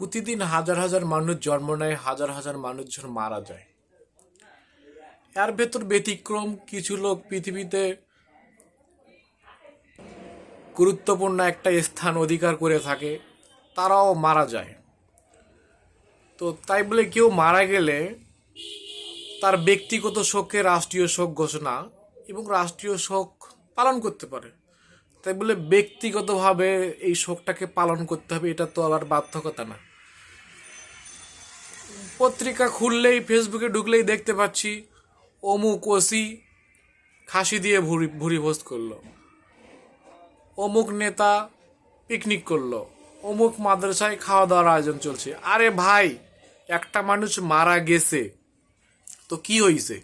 প্রতিদিন হাজার হাজার মানুষ জন্ম নেয়, হাজার হাজার মানুষজন মারা যায়। এর ভেতর ব্যতিক্রম কিছু লোক পৃথিবীতে গুরুত্বপূর্ণ একটা স্থান অধিকার করে থাকে, তারাও মারা যায়। তো তাই বলে কেউ মারা গেলে তার ব্যক্তিগত শোককে রাষ্ট্রীয় শোক ঘোষণা এবং রাষ্ট্রীয় শোক পালন করতে পারে। তাই বলে ব্যক্তিগতভাবে এই শোকটাকে পালন করতে হবে, এটা তো আবার বাধ্যকতা না। পত্রিকা খুললেই ফেসবুকে ঢুকলেই দেখতে পাচ্ছি অমুক ওসি খাসি দিয়ে ভুরি ভুরি ভোজ করল। অমুক নেতা পিকনিক করল। অমুক মাদ্রাসায় খাওয়া দাওয়ার আয়োজন চলছে। আরে ভাই, একটা মানুষ মারা গেছে। তো কি হয়েছে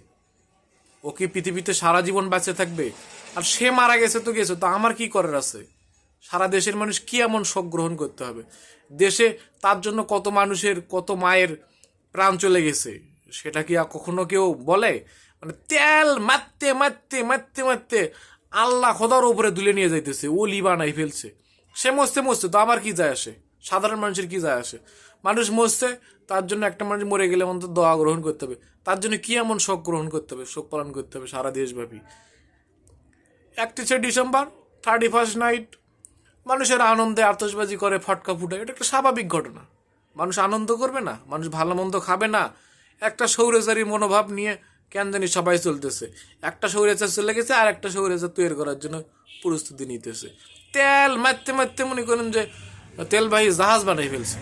ও কি পৃথিবীতে সারা জীবন বেঁচে থাকবে? আর সে মারা গেছে তো গেছে, তো আমার কি করার আছে? সারা দেশের মানুষ কি এমন শোক গ্রহণ করতে হবে? দেশে তার জন্য কত মানুষের, কত মায়ের প্রাণ চলে গেছে। সেটা কি আর কখনো কেউ বলে? মানে তেল মারতে মারতে মারতে মারতে আল্লাহ খোদার উপরে তুলে নিয়ে যাইতেছে ও লিবানাই ফেলছে। সে মরতে মরছে, তো আমার কি যায় আসে? সাধারণ মানুষের কি যায় আসে? মানুষ মরছে, তার জন্য একটা মানুষ মরে গেলে অন্তত দোয়া গ্রহণ করতে হবে। তার জন্য কি এমন শোক গ্রহণ করতে হবে? শোক পালন করতে হবে সারা দেশব্যাপী। একত্রিশে ডিসেম্বর থার্টি ফার্স্ট নাইট মানুষের আনন্দে আতশবাজি করে, ফটকা ফুটে এটা একটা স্বাভাবিক ঘটনা। মানুষ আনন্দ করবে না, মানুষ ভালো মন্দ খাবে না। একটা সৌরেচারী মনোভাব নিয়ে কেন জানি সবাই চলতেছে। একটা সৌরেচার চলে গেছে, আর একটা সৌরেচার তৈরি করার জন্য প্রস্তুতি নিতেছে। তেল মারতে মারতে মনে করেন যে, তেল ভাই জাহাজ বানিয়ে ফেলছে।